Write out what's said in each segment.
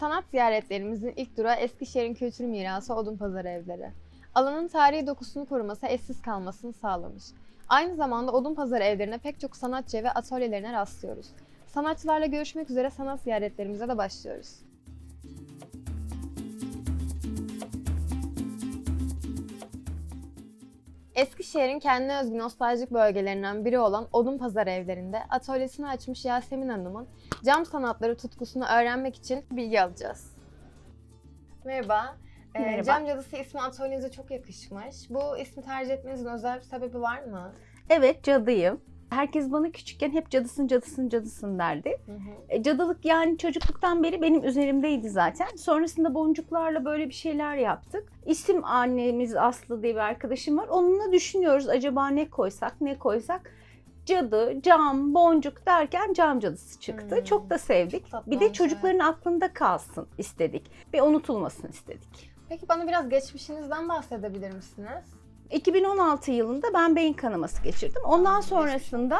Sanat ziyaretlerimizin ilk durağı Eskişehir'in kültür mirası Odunpazarı evleri. Alanın tarihi dokusunu koruması eşsiz kalmasını sağlamış. Aynı zamanda Odunpazarı evlerine pek çok sanatçı ve atölyelerine rastlıyoruz. Sanatçılarla görüşmek üzere sanat ziyaretlerimize de başlıyoruz. Eskişehir'in kendine özgü nostaljik bölgelerinden biri olan Odunpazarı evlerinde atölyesini açmış Yasemin Hanım'ın cam sanatları tutkusunu öğrenmek için bilgi alacağız. Merhaba. Ee, Merhaba. Cam Cadısı ismi atölyenize çok yakışmış. Bu ismi tercih etmenizin özel bir sebebi var mı? Evet cadıyım. Herkes bana küçükken hep cadısın cadısın cadısın derdi. Hı hı. E, cadılık yani çocukluktan beri benim üzerimdeydi zaten. Sonrasında boncuklarla böyle bir şeyler yaptık. İsim annemiz Aslı diye bir arkadaşım var. Onunla düşünüyoruz acaba ne koysak ne koysak. Cadı, cam, boncuk derken cam cadısı çıktı. Hmm. Çok da sevdik. Çok bir de çocukların aklında kalsın istedik. Ve unutulmasın istedik. Peki bana biraz geçmişinizden bahsedebilir misiniz? 2016 yılında ben beyin kanaması geçirdim. Ondan sonrasında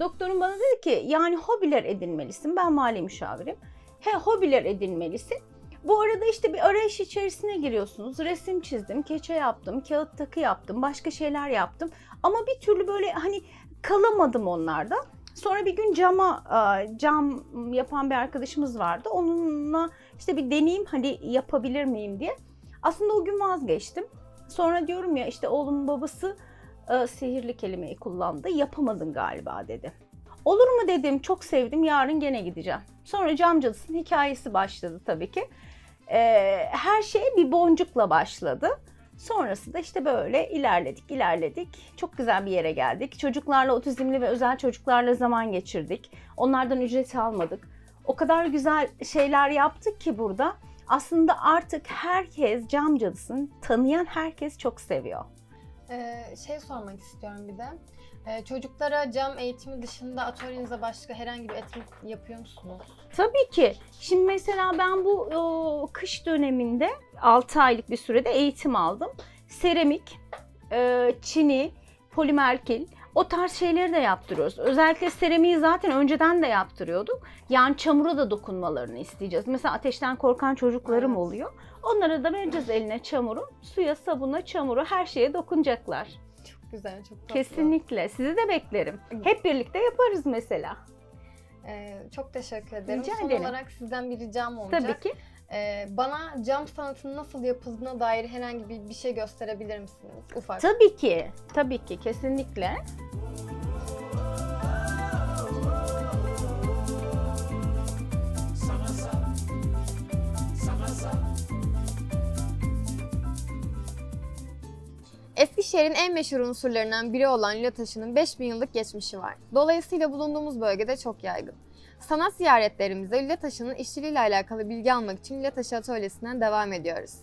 doktorum bana dedi ki yani hobiler edinmelisin. Ben mali müşavirim. He hobiler edinmelisin. Bu arada işte bir arayış içerisine giriyorsunuz. Resim çizdim, keçe yaptım, kağıt takı yaptım, başka şeyler yaptım. Ama bir türlü böyle hani kalamadım onlarda. Sonra bir gün cama cam yapan bir arkadaşımız vardı. Onunla işte bir deneyeyim hani yapabilir miyim diye. Aslında o gün vazgeçtim. Sonra diyorum ya işte oğlumun babası e, sihirli kelimeyi kullandı. Yapamadın galiba dedi. Olur mu dedim çok sevdim yarın gene gideceğim. Sonra cam cadısının hikayesi başladı tabii ki. E, her şey bir boncukla başladı. Sonrası da işte böyle ilerledik, ilerledik. Çok güzel bir yere geldik. Çocuklarla, otizmli ve özel çocuklarla zaman geçirdik. Onlardan ücret almadık. O kadar güzel şeyler yaptık ki burada. Aslında artık herkes cam cadısını tanıyan herkes çok seviyor. Ee, şey sormak istiyorum bir de. Ee, çocuklara cam eğitimi dışında atölyenize başka herhangi bir etkinlik yapıyor musunuz? Tabii ki. Şimdi mesela ben bu o, kış döneminde 6 aylık bir sürede eğitim aldım. Seramik, e, çini, polimerkil o tarz şeyleri de yaptırıyoruz. Özellikle seramiği zaten önceden de yaptırıyorduk. Yani çamura da dokunmalarını isteyeceğiz. Mesela ateşten korkan çocuklarım Evet. oluyor. Onlara da vereceğiz eline çamuru. Suya, sabuna, çamuru her şeye dokunacaklar. Çok güzel, çok tatlı. Kesinlikle. Sizi de beklerim. Hep birlikte yaparız mesela. Ee, çok teşekkür ederim. Rica Son ederim. olarak sizden bir ricam olacak. Tabii ki. Ee, bana cam sanatının nasıl yapıldığına dair herhangi bir, bir şey gösterebilir misiniz? Ufak. Tabii ki. Tabii ki. Kesinlikle. Eskişehir'in en meşhur unsurlarından biri olan lila taşının 5000 yıllık geçmişi var. Dolayısıyla bulunduğumuz bölgede çok yaygın. Sanat ziyaretlerimizde lila taşının işçiliğiyle alakalı bilgi almak için lila taşı atölyesinden devam ediyoruz.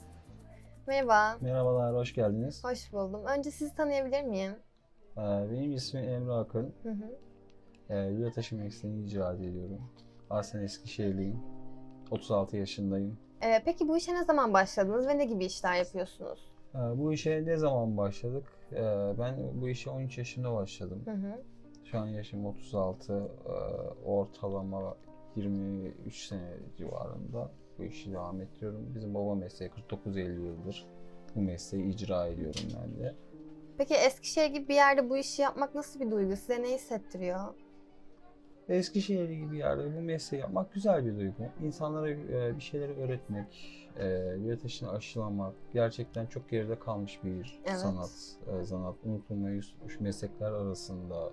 Merhaba, Merhabalar, hoş geldiniz. hoş buldum. Önce sizi tanıyabilir miyim? Ee, Benim ismim Emre Akın. Hı hı. Ee, Lüle taşı mesleğini icra ediyorum. Aslen Eskişehirliyim. 36 yaşındayım. Ee, peki bu işe ne zaman başladınız ve ne gibi işler yapıyorsunuz? Ee, Bu işe ne zaman başladık? Ee, Ben bu işe 13 yaşında başladım. Hı hı. Şu an yaşım 36. Ee, Ortalama 23 sene civarında bu işi devam ettiriyorum. Bizim baba mesleği 49-50 yıldır bu mesleği icra ediyorum ben de. Peki Eskişehir gibi bir yerde bu işi yapmak nasıl bir duygu? Size ne hissettiriyor? Eskişehir gibi bir yerde bu mesleği yapmak güzel bir duygu. İnsanlara e, bir şeyleri öğretmek, e, yönetişini aşılamak gerçekten çok geride kalmış bir Evet. sanat, e, zanat. Unutulmayı meslekler arasında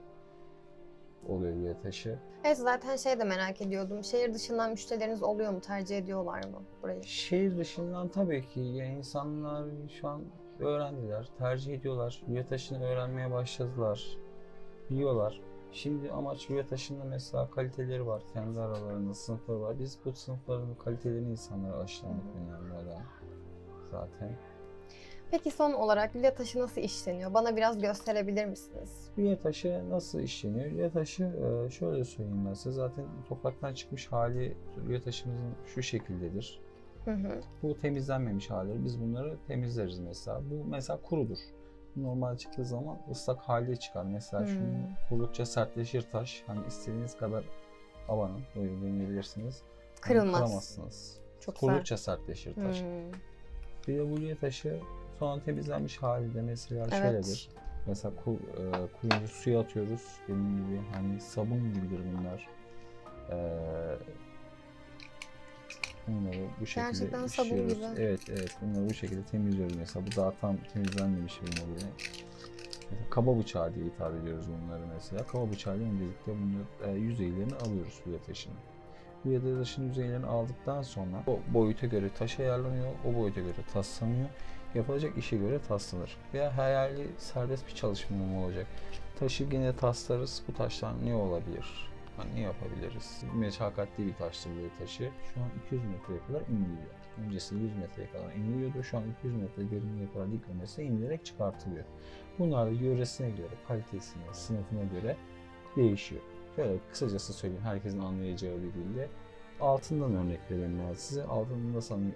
oluyor yönetişi. Evet zaten şey de merak ediyordum. Şehir dışından müşterileriniz oluyor mu? Tercih ediyorlar mı burayı? Şehir dışından tabii ki yani insanlar şu an öğrendiler, tercih ediyorlar. Yönetişini öğrenmeye başladılar, biliyorlar. Şimdi amaç taşında mesela kaliteleri var. Kendi aralarında sınıfları var. Biz bu sınıfların kalitelerini insanlara aşılamak önemli zaten. Peki son olarak lila taşı nasıl işleniyor? Bana biraz gösterebilir misiniz? Üye taşı nasıl işleniyor? Üye taşı e, şöyle söyleyeyim ben size. Zaten topraktan çıkmış hali üye taşımızın şu şekildedir. Hı hı. Bu temizlenmemiş halleri. Biz bunları temizleriz mesela. Bu mesela kurudur. normal çıktığı zaman ıslak halde çıkar. Mesela Hmm. şunu kurdukça sertleşir taş. Hani istediğiniz kadar abanın. Böyle deneyebilirsiniz. Hani Kırılmaz. Kıramazsınız. Çok sert. Kurdukça sertleşir taş. Hmm. Bir de bulye taşı sonra temizlenmiş hali de mesela Evet. şöyledir. Mesela ku, e, kuyucu suya atıyoruz. Dediğim gibi hani sabun gibidir bunlar. Ee, bunları bu şekilde Gerçekten sabun işliyoruz. gibi. Evet evet bunları bu şekilde temizliyoruz mesela. Bu daha tam temizlenmemiş bir modeli. Mesela kaba bıçağı diye hitap ediyoruz bunları mesela. Kaba bıçağıyla öncelikle bunları e, yüzeylerini alıyoruz bulye taşını. Bu ya da taşın yüzeylerini aldıktan sonra o boyuta göre taş ayarlanıyor, o boyuta göre taslanıyor. Yapılacak işe göre taslanır. Veya hayali serbest bir çalışma mı olacak? Taşı yine taslarız. Bu taşlar ne olabilir? Hani ne yapabiliriz? Meşakkatli bir taştır bu taşı. Şu an 200 metreye kadar iniliyor. Öncesinde 100 metreye kadar iniliyordu. Şu an 200 metre derinliğe kadar diklemesine inilerek çıkartılıyor. Bunlar da yöresine göre, kalitesine, sınıfına göre değişiyor. Şöyle kısacası söyleyeyim herkesin anlayacağı bir dilde. Altından örnek vereyim ben size. Altının nasıl e,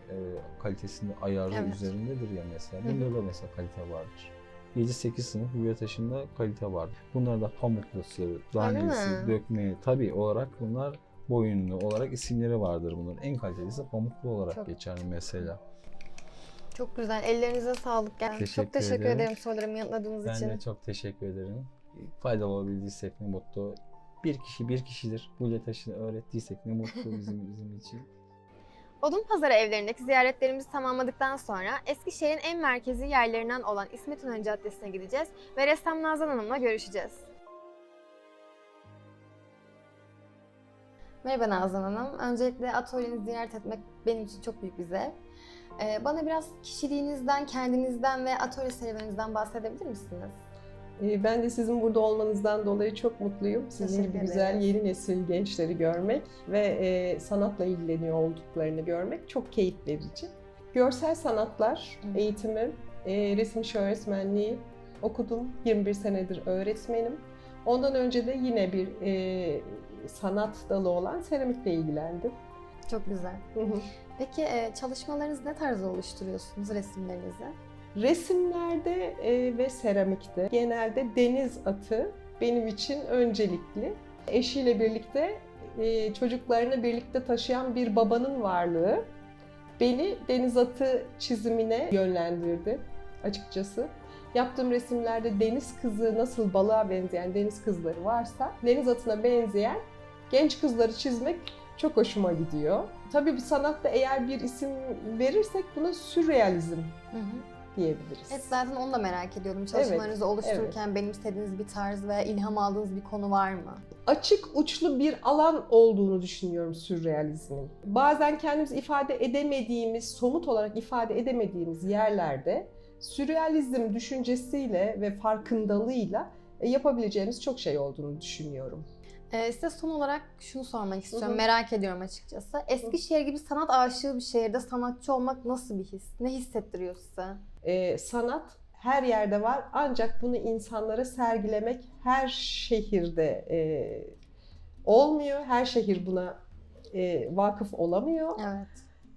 kalitesinde ayarı Evet. üzerindedir ya mesela. Bunda da mesela kalite vardır. 7-8 sınıf büyüye taşında kalite vardır. Bunlar da pamuklusu, danlisi, mi? dökme tabi olarak bunlar boyunlu olarak isimleri vardır bunların. En kalitelisi pamuklu olarak Çok- geçer mesela. Çok güzel. Ellerinize sağlık. Yani Teşekkür çok teşekkür ederim. ederim sorularımı yanıtladığınız Ben için. de çok teşekkür ederim. Faydalı olabildiysek ne mutlu. Bir kişi bir kişidir. Bu taşını öğrettiysek ne mutlu bizim bizim için. Odunpazarı evlerindeki ziyaretlerimizi tamamladıktan sonra Eskişehir'in en merkezi yerlerinden olan İsmet İnönü Caddesi'ne gideceğiz ve ressam Nazan Hanım'la görüşeceğiz. Merhaba Nazan Hanım. Öncelikle atölyenizi ziyaret etmek benim için çok büyük bir zevk. Ee, bana biraz kişiliğinizden, kendinizden ve atölye serüveninizden bahsedebilir misiniz? Ee, Ben de sizin burada olmanızdan dolayı çok mutluyum. Sizin gibi güzel yeni nesil gençleri görmek ve e, sanatla ilgileniyor olduklarını görmek çok keyif verici. Görsel sanatlar Hı. eğitimi, e, resim işi öğretmenliği okudum. 21 senedir öğretmenim. Ondan önce de yine bir e, sanat dalı olan seramikle ilgilendim. Çok güzel. Peki çalışmalarınızı ne tarzda oluşturuyorsunuz resimlerinizi? Resimlerde e, ve seramikte genelde deniz atı benim için öncelikli. Eşiyle birlikte e, çocuklarını birlikte taşıyan bir babanın varlığı beni deniz atı çizimine yönlendirdi açıkçası. Yaptığım resimlerde deniz kızı nasıl balığa benzeyen deniz kızları varsa deniz atına benzeyen genç kızları çizmek çok hoşuma gidiyor. Tabii bu sanatta eğer bir isim verirsek buna sürrealizm Hı hı. Diyebiliriz. Evet zaten onu da merak ediyordum. Çalışmalarınızı oluştururken benimsediğiniz bir tarz veya ilham aldığınız bir konu var mı? Açık uçlu bir alan olduğunu düşünüyorum sürrealizmin. Bazen kendimiz ifade edemediğimiz, somut olarak ifade edemediğimiz yerlerde sürrealizm düşüncesiyle ve farkındalığıyla e, yapabileceğimiz çok şey olduğunu düşünüyorum. Ee, size son olarak şunu sormak istiyorum. Hı hı. Merak ediyorum açıkçası. Eskişehir gibi sanat aşığı bir şehirde sanatçı olmak nasıl bir his? Ne hissettiriyor size? Ee, sanat her yerde var ancak bunu insanlara sergilemek her şehirde e, olmuyor. Her şehir buna e, vakıf olamıyor. Evet.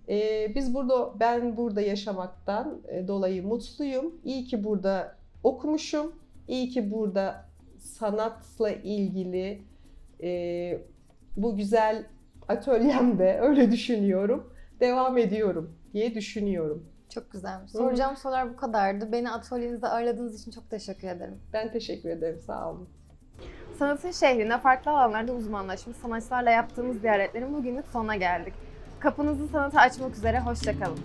Ee, biz burada, ben burada yaşamaktan e, dolayı mutluyum. İyi ki burada okumuşum. İyi ki burada sanatla ilgili e, bu güzel atölyemde öyle düşünüyorum. Devam ediyorum diye düşünüyorum. Çok güzel. Soracağım sorular bu kadardı. Beni atölyenizde ağırladığınız için çok teşekkür ederim. Ben teşekkür ederim. Sağ olun. Sanatın şehrinde farklı alanlarda uzmanlaşmış sanatçılarla yaptığımız ziyaretlerin bugünlük sonuna geldik. Kapınızı sanata açmak üzere. Hoşçakalın.